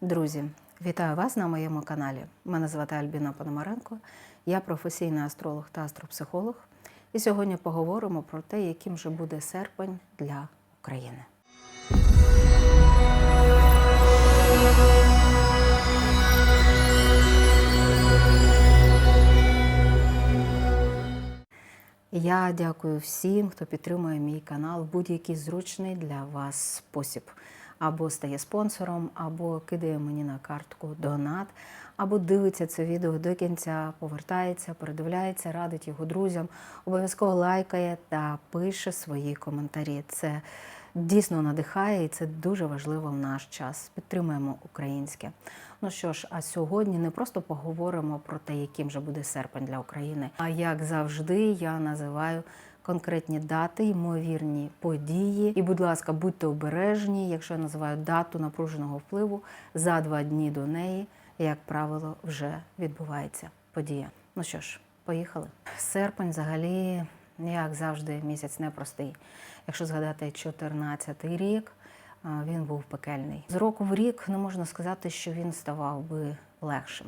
Друзі, вітаю вас на моєму каналі. Мене звати Альбіна Пономаренко, я професійний астролог та астропсихолог. І сьогодні поговоримо про те, яким же буде серпень для України. Я дякую всім, хто підтримує мій канал в будь-який зручний для вас спосіб. Або стає спонсором, або кидає мені на картку донат, або дивиться це відео до кінця, повертається, передивляється, радить його друзям, обов'язково лайкає та пише свої коментарі. Це дійсно надихає і це дуже важливо в наш час. Підтримуємо українське. Ну що ж, а сьогодні не просто поговоримо про те, яким же буде серпень для України, а як завжди, я називаю конкретні дати, ймовірні події. І, будь ласка, будьте обережні, якщо я називаю дату напруженого впливу за два дні до неї, як правило, вже відбувається подія. Ну що ж, поїхали. Серпень, взагалі, як завжди, місяць непростий. Якщо згадати 14-й рік, він був пекельний. З року в рік не можна сказати, що він ставав би легшим.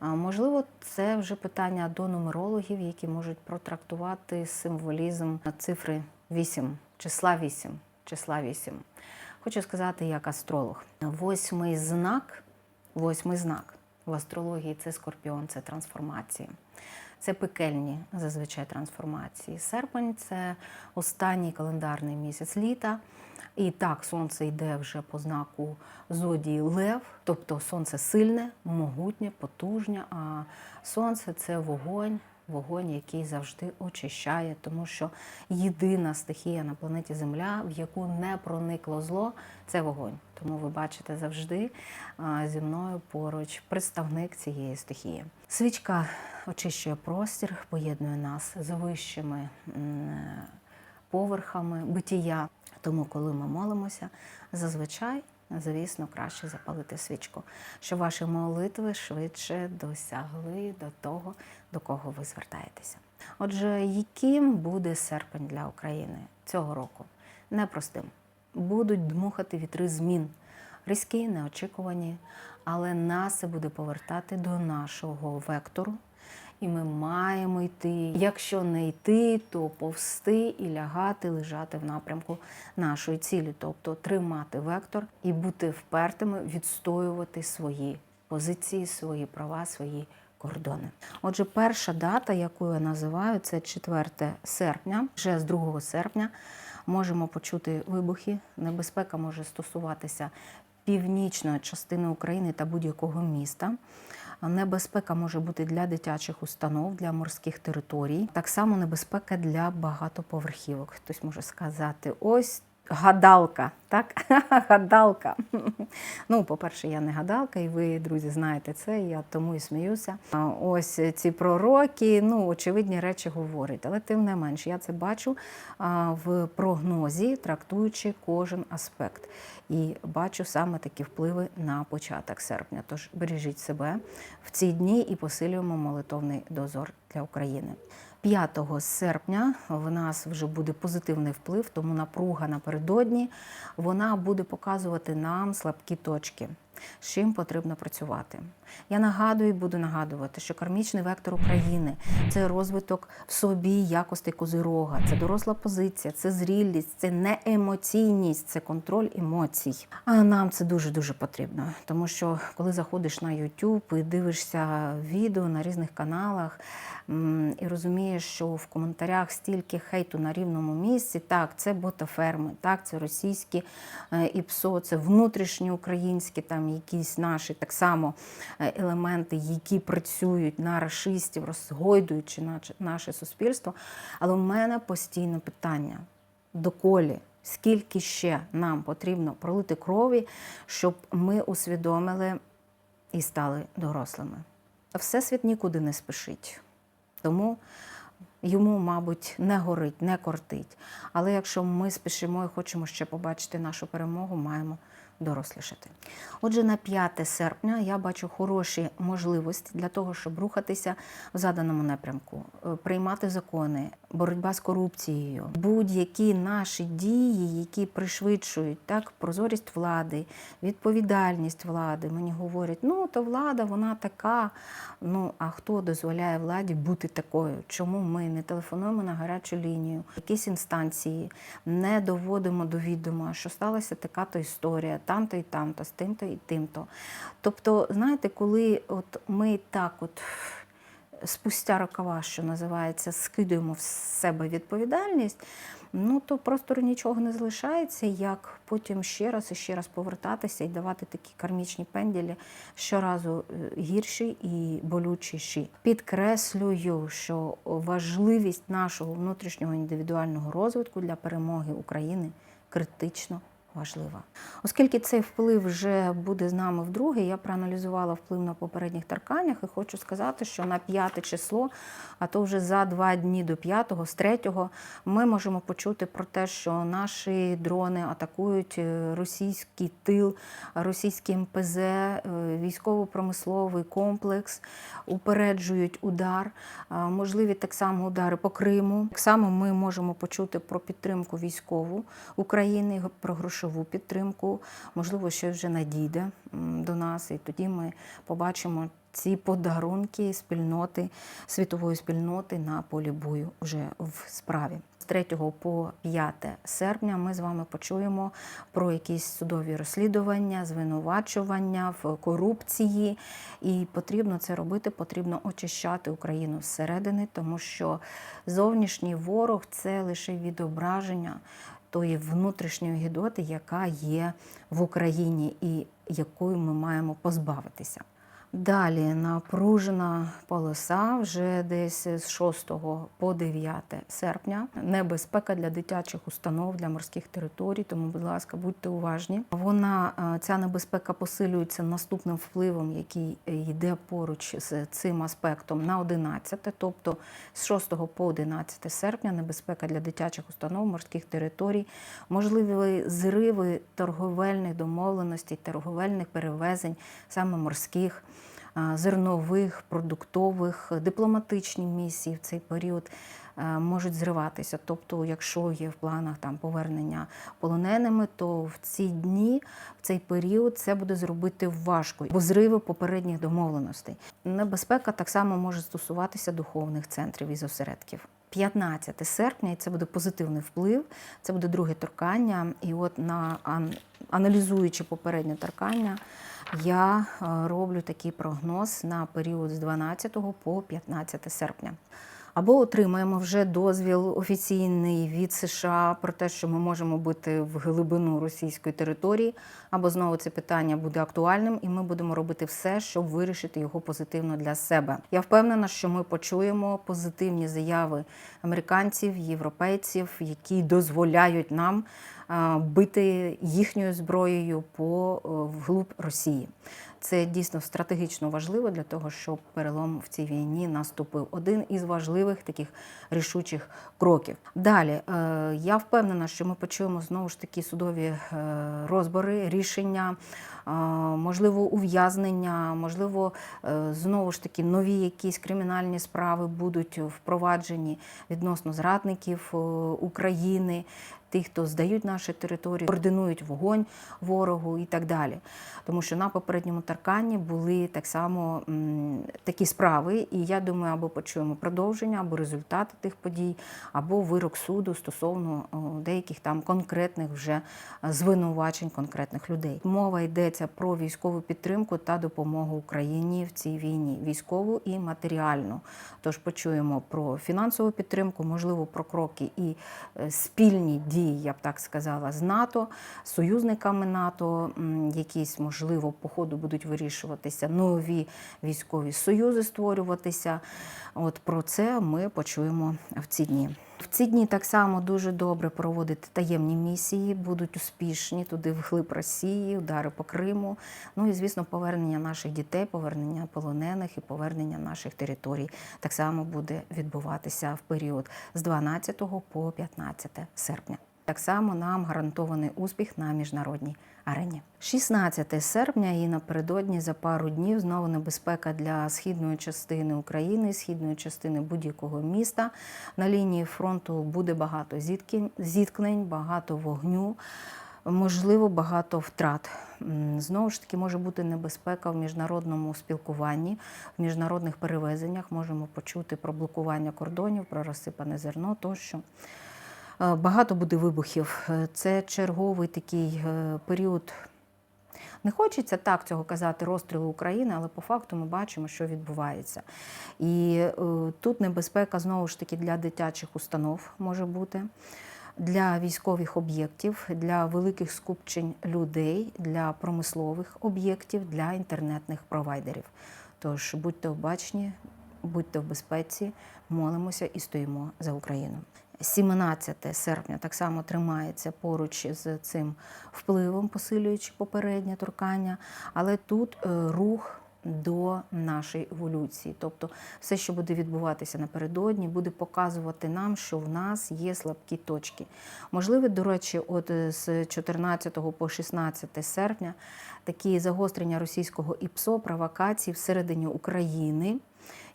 Можливо, це вже питання до нумерологів, які можуть протрактувати символізм цифри 8, числа 8, числа 8. Хочу сказати, як астролог. Восьмий знак, восьмий знак в астрології це скорпіон, це трансформації. Це пекельні зазвичай трансформації. Серпень це останній календарний місяць літа. І так, сонце йде вже по знаку зодії Лев, тобто сонце сильне, могутнє, потужнє. А сонце це вогонь, вогонь, який завжди очищає, тому що єдина стихія на планеті Земля, в яку не проникло зло, це вогонь. Тому ви бачите завжди зі мною поруч представник цієї стихії. Свічка очищує простір, поєднує нас з вищими поверхами битія. Тому, коли ми молимося, зазвичай, звісно, краще запалити свічку, щоб ваші молитви швидше досягли до того, до кого ви звертаєтеся. Отже, яким буде серпень для України цього року? Непростим. Будуть дмухати вітри змін, різкі, неочікувані, але нас буде повертати до нашого вектору. І ми маємо йти. Якщо не йти, то повсти і лягати, лежати в напрямку нашої цілі, тобто тримати вектор і бути впертими, відстоювати свої позиції, свої права, свої кордони. Отже, перша дата, яку я називаю, це 4 серпня. Вже з 2 серпня можемо почути вибухи. Небезпека може стосуватися північної частини України та будь-якого міста. Небезпека може бути для дитячих установ, для морських територій. Так само небезпека для багатоповерхівок. Хтось може сказати, ось. Гадалка, так? Гадалка. Ну, по-перше, я не гадалка, і ви, друзі, знаєте це, я тому і сміюся. Ось ці пророки, ну, очевидні речі говорять, але тим не менш, я це бачу в прогнозі, трактуючи кожен аспект. І бачу саме такі впливи на початок серпня. Тож бережіть себе в ці дні і посилюємо молитовний дозор для України. 5 серпня. В нас вже буде позитивний вплив, тому напруга напередодні. Вона буде показувати нам слабкі точки, з чим потрібно працювати. Я нагадую і буду нагадувати, що кармічний вектор України це розвиток в собі якостей козирога, це доросла позиція, це зрілість, це не емоційність, це контроль емоцій. А нам це дуже дуже потрібно, тому що коли заходиш на YouTube і дивишся відео на різних каналах і розумієш, що в коментарях стільки хейту на рівному місці, так, це ботаферми, так, це російські е, ІПСО, це внутрішні українські, там якісь наші так само е, елементи, які працюють на рашистів, розгойдуючи наше суспільство. Але в мене постійно питання: доколі, скільки ще нам потрібно пролити крові, щоб ми усвідомили і стали дорослими. Всесвіт нікуди не спішить. Тому йому, мабуть, не горить, не кортить. Але якщо ми спішимо і хочемо ще побачити нашу перемогу, маємо дорослішати. Отже, на 5 серпня я бачу хороші можливості для того, щоб рухатися в заданому напрямку, е, приймати закони, боротьба з корупцією, будь-які наші дії, які пришвидшують так прозорість влади, відповідальність влади. Мені говорять, ну то влада, вона така. Ну а хто дозволяє владі бути такою? Чому ми не телефонуємо на гарячу лінію, якісь інстанції, не доводимо до відома, що сталася така то історія, там-то і там-то, з тим-то і тим-то. Тобто, знаєте, коли от ми так от спустя рукава, що називається, скидуємо в себе відповідальність, ну то просто нічого не залишається, як потім ще раз і ще раз повертатися і давати такі кармічні пенділі щоразу е, гірші і болючіші. Підкреслюю, що важливість нашого внутрішнього індивідуального розвитку для перемоги України критично важлива. Оскільки цей вплив вже буде з нами вдруге, я проаналізувала вплив на попередніх тарканнях і хочу сказати, що на п'яте число, а то вже за два дні до п'ятого, з третього, ми можемо почути про те, що наші дрони атакують е, російський тил, російський МПЗ, е, військово-промисловий комплекс, упереджують удар, можливі так само удари по Криму. Так само ми можемо почути про підтримку військову України, про грошову підтримку. Можливо, щось вже надійде до нас, і тоді ми побачимо ці подарунки спільноти, світової спільноти на полі бою вже в справі. З 3 по 5 серпня ми з вами почуємо про якісь судові розслідування, звинувачування в корупції. І потрібно це робити, потрібно очищати Україну зсередини, тому що зовнішній ворог це лише відображення тої внутрішньої гідоти, яка є в Україні і якою ми маємо позбавитися. Далі напружена полоса вже десь з 6 по 9 серпня. Небезпека для дитячих установ, для морських територій. Тому, будь ласка, будьте уважні. Вона е, ця небезпека посилюється наступним впливом, який йде поруч з цим аспектом на 11, тобто з 6 по 11 серпня. Небезпека для дитячих установ, морських територій, можливі зриви торговельних домовленостей, торговельних перевезень, саме морських зернових, продуктових, дипломатичні місії в цей період е, можуть зриватися. Тобто, якщо є в планах там повернення полоненими, то в ці дні, в цей період, це буде зробити важко, бо зриви попередніх домовленостей. Небезпека так само може стосуватися духовних центрів і зосередків. 15 серпня, і це буде позитивний вплив, це буде друге торкання. І от на аналізуючи попереднє торкання, я е, роблю такий прогноз на період з 12 по 15 серпня. Або отримаємо вже дозвіл офіційний від США про те, що ми можемо бути в глибину російської території, або знову це питання буде актуальним, і ми будемо робити все, щоб вирішити його позитивно для себе. Я впевнена, що ми почуємо позитивні заяви американців, європейців, які дозволяють нам бити їхньою зброєю по е, вглуб Росії. Це дійсно стратегічно важливо для того, щоб перелом в цій війні наступив. Один із важливих таких рішучих кроків. Далі е, я впевнена, що ми почуємо знову ж таки судові е, розбори, рішення, можливо, ув'язнення, можливо, е, знову ж таки нові якісь кримінальні справи будуть впроваджені відносно зрадників е, України. Тих, хто здають наші території, координують вогонь ворогу і так далі. Тому що на попередньому тарканні були так само такі справи, і я думаю, або почуємо продовження, або результати тих подій, або вирок суду стосовно деяких там конкретних вже звинувачень конкретних людей. Мова йдеться про військову підтримку та допомогу Україні в цій війні, військову і матеріальну. Тож почуємо про фінансову підтримку, можливо, про кроки і е, спільні дії, я б так сказала, з НАТО, союзниками НАТО, якісь, можливо, по ходу будуть вирішуватися нові військові союзи створюватися. От про це ми почуємо в ці дні. В ці дні так само дуже добре проводити таємні місії, будуть успішні туди вглиб Росії, удари по Криму. Ну і звісно, повернення наших дітей, повернення полонених і повернення наших територій так само буде відбуватися в період з 12 по 15 серпня. Так само нам гарантований успіх на міжнародній арені. 16 серпня і напередодні за пару днів знову небезпека для східної частини України, східної частини будь-якого міста. На лінії фронту буде багато зіткнень, багато вогню. Можливо, багато втрат. Знову ж таки, може бути небезпека в міжнародному спілкуванні, в міжнародних перевезеннях. Можемо почути про блокування кордонів, про розсипане зерно тощо. Е, Багато буде вибухів. Е, Це черговий такий е, період. Не хочеться так цього казати розстрілу України, але по факту ми бачимо, що відбувається. І е, тут небезпека знову ж таки для дитячих установ може бути, для військових об'єктів, для великих скупчень людей, для промислових об'єктів, для інтернетних провайдерів. Тож будьте обачні, будьте в безпеці, молимося і стоїмо за Україну. 17 серпня так само тримається поруч з цим впливом, посилюючи попереднє торкання, але тут е, рух до нашої еволюції. Тобто все, що буде відбуватися напередодні, буде показувати нам, що в нас є слабкі точки. Можливо, до речі, от е, з 14 по 16 серпня такі загострення російського ІПСО, провокації всередині України.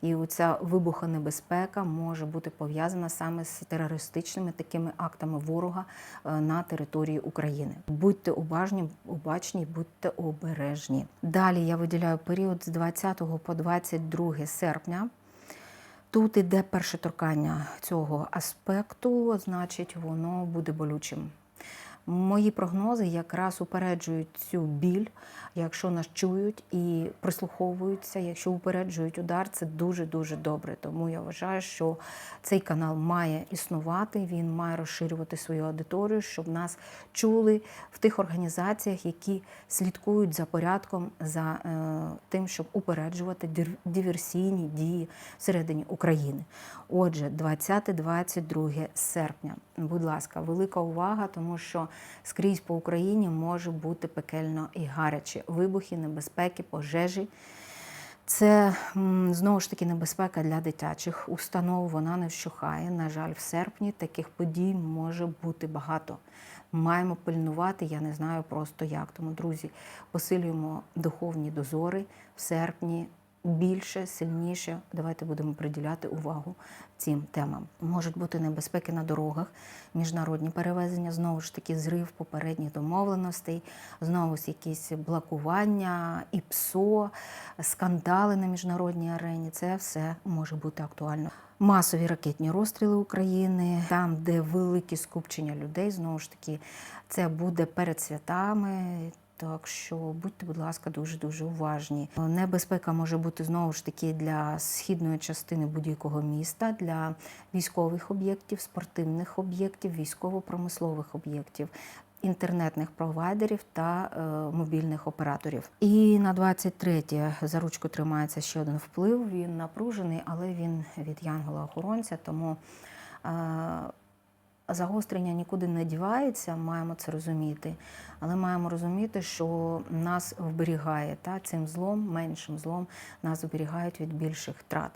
І ця вибухонебезпека може бути пов'язана саме з терористичними такими актами ворога е, на території України. Будьте уважні, обачні, будьте обережні. Далі я виділяю період з 20 по 22 серпня. Тут іде перше торкання цього аспекту, значить, воно буде болючим. Мої прогнози якраз упереджують цю біль, якщо нас чують і прислуховуються. Якщо упереджують удар, це дуже дуже добре. Тому я вважаю, що цей канал має існувати, він має розширювати свою аудиторію, щоб нас чули в тих організаціях, які слідкують за порядком, за е, тим, щоб упереджувати диверсійні дії всередині України. Отже, 20-22 серпня. Будь ласка, велика увага, тому що скрізь по Україні може бути пекельно і гаряче. Вибухи, небезпеки, пожежі. Це знову ж таки небезпека для дитячих установ. Вона не вщухає. На жаль, в серпні таких подій може бути багато. Маємо пильнувати, я не знаю просто як. Тому, друзі, посилюємо духовні дозори в серпні. Більше, сильніше, давайте будемо приділяти увагу цим темам. Можуть бути небезпеки на дорогах, міжнародні перевезення, знову ж таки, зрив попередніх домовленостей, знову ж якісь блокування, ІПСО, скандали на міжнародній арені. Це все може бути актуально. Масові ракетні розстріли України, там, де великі скупчення людей, знову ж таки, це буде перед святами. Так що будьте, будь ласка, дуже дуже уважні. Небезпека може бути знову ж таки для східної частини будь-якого міста, для військових об'єктів, спортивних об'єктів, військово-промислових об'єктів. Інтернетних провайдерів та е, мобільних операторів. І на 23 за ручку тримається ще один вплив. Він напружений, але він від янгола-охоронця, тому е, загострення нікуди не дівається, маємо це розуміти. Але маємо розуміти, що нас вберігає та цим злом, меншим злом, нас вберігають від більших втрат.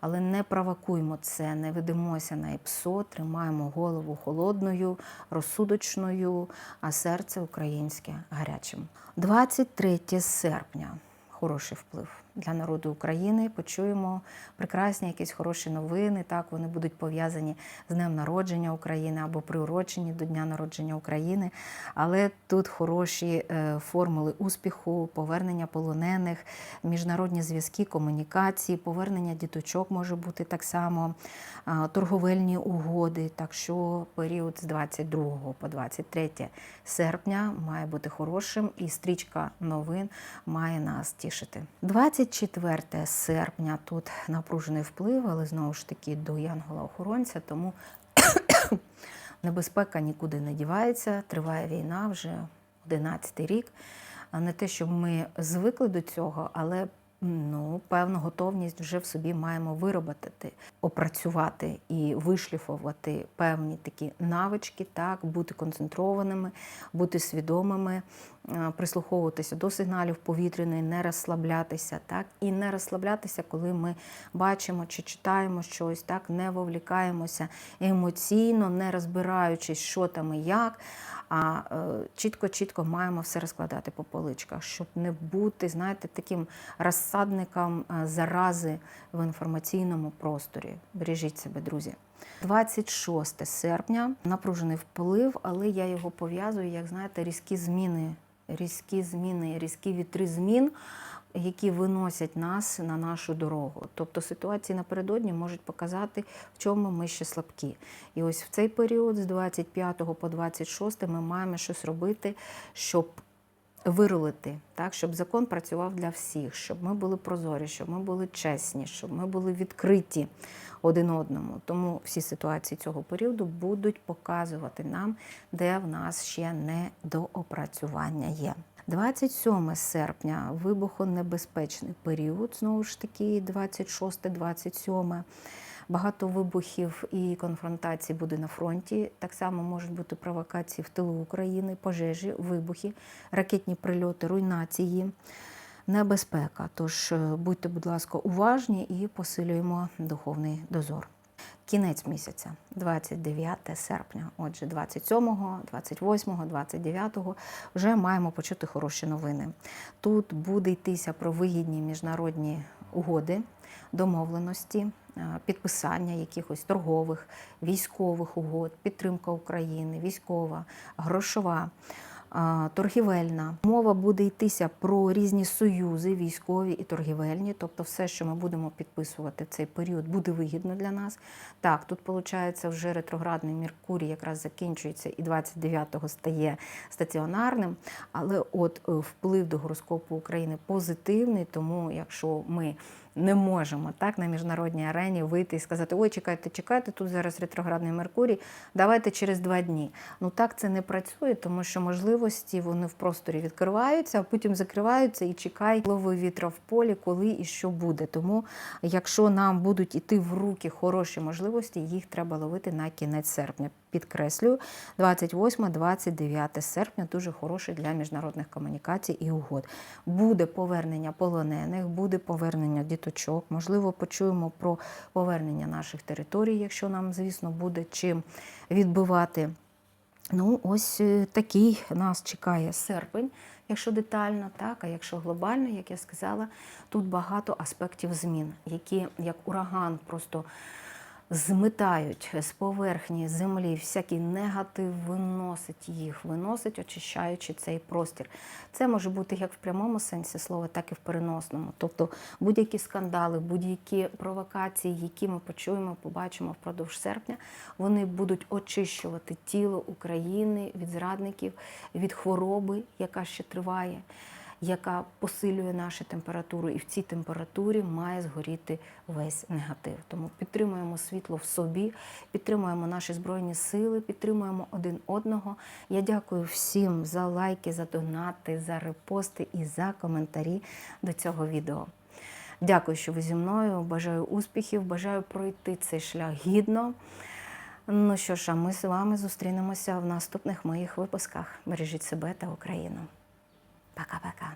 Але не провокуємо це, не ведемося на ІПСО, тримаємо голову холодною, розсудочною, а серце українське гарячим. 23 серпня. Хороший вплив для народу України. Почуємо прекрасні якісь хороші новини. Так вони будуть пов'язані з днем народження України або приурочені до Дня народження України. Але тут хороші е, формули успіху, повернення полонених, міжнародні зв'язки, комунікації, повернення діточок може бути так само, торговельні угоди. Так що період з 22 по 23 серпня має бути хорошим, і стрічка новин має нас тішити. 24 серпня тут напружений вплив, але знову ж таки до Янгола-охоронця, тому небезпека нікуди не дівається. Триває війна вже 11 рік. Не те, щоб ми звикли до цього, але ну, певну готовність вже в собі маємо виробити, опрацювати і вишліфувати певні такі навички, так, бути концентрованими, бути свідомими, е, прислуховуватися до сигналів повітряної, не розслаблятися, так і не розслаблятися, коли ми бачимо чи читаємо щось, так не вовлікаємося емоційно, не розбираючись, що там і як. А чітко-чітко маємо все розкладати по поличках, щоб не бути, знаєте, таким розсадником е, зарази в інформаційному просторі. Бережіть себе, друзі. 26 серпня напружений вплив, але я його пов'язую, як знаєте, різкі зміни, різкі зміни, різкі вітри змін, які виносять нас на нашу дорогу. Тобто ситуації напередодні можуть показати, в чому ми ще слабкі. І ось в цей період, з 25 по 26, ми маємо щось робити, щоб вирулити, так, щоб закон працював для всіх, щоб ми були прозорі, щоб ми були чесні, щоб ми були відкриті один одному. Тому всі ситуації цього періоду будуть показувати нам, де в нас ще недоопрацювання є. 27 серпня вибухонебезпечний період, знову ж таки, 26-27. Багато вибухів і конфронтацій буде на фронті. Так само можуть бути провокації в тилу України, пожежі, вибухи, ракетні прильоти, руйнації, небезпека. Тож е, будьте, будь ласка, уважні і посилюємо духовний дозор. Кінець місяця, 29 серпня. Отже, 27, 28, 29 вже маємо почути хороші новини. Тут буде йтися про вигідні міжнародні угоди, домовленості, підписання якихось торгових, військових угод, підтримка України, військова, грошова. Торгівельна мова буде йтися про різні союзи, військові і торгівельні, тобто все, що ми будемо підписувати в цей період, буде вигідно для нас. Так, тут виходить вже ретроградний Меркурій якраз закінчується і 29-го стає стаціонарним. Але от е, вплив до гороскопу України позитивний, тому якщо ми не можемо так на міжнародній арені вийти і сказати: Ой, чекайте, чекайте, тут зараз ретроградний Меркурій, давайте через два дні. Ну так це не працює, тому що можливості вони в просторі відкриваються, а потім закриваються і чекай лови вітра в полі, коли і що буде. Тому, якщо нам будуть іти в руки хороші можливості, їх треба ловити на кінець серпня. Підкреслюю, 28-29 серпня дуже хороший для міжнародних комунікацій і угод. Буде повернення полонених, буде повернення діточок. Можливо, почуємо про повернення наших територій, якщо нам, звісно, буде чим відбивати. Ну, ось е, такий нас чекає серпень, якщо детально, так, а якщо глобально, як я сказала, тут багато аспектів змін, які як ураган просто змитають з поверхні землі всякий негатив, виносить їх, виносить, очищаючи цей простір. Це може бути як в прямому сенсі слова, так і в переносному. Тобто будь-які скандали, будь-які провокації, які ми почуємо, побачимо впродовж серпня, вони будуть очищувати тіло України від зрадників, від хвороби, яка ще триває яка посилює нашу температуру, і в цій температурі має згоріти весь негатив. Тому підтримуємо світло в собі, підтримуємо наші збройні сили, підтримуємо один одного. Я дякую всім за лайки, за донати, за репости і за коментарі до цього відео. Дякую, що ви зі мною. Бажаю успіхів, бажаю пройти цей шлях гідно. Ну що ж, а ми з вами зустрінемося в наступних моїх випусках. Бережіть себе та Україну. Пока-пока.